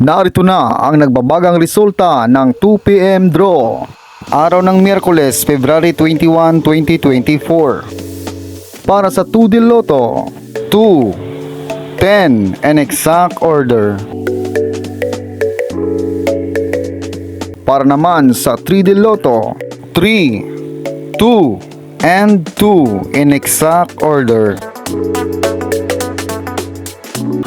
Narito na ang nagbabagang resulta ng 2pm draw. Araw ng Miyerkules, February 21, 2024. Para sa 2 Del Lotto, 2, 10, and exact order. Para naman sa 3 Del Lotto, 3, 2, and 2 in exact order.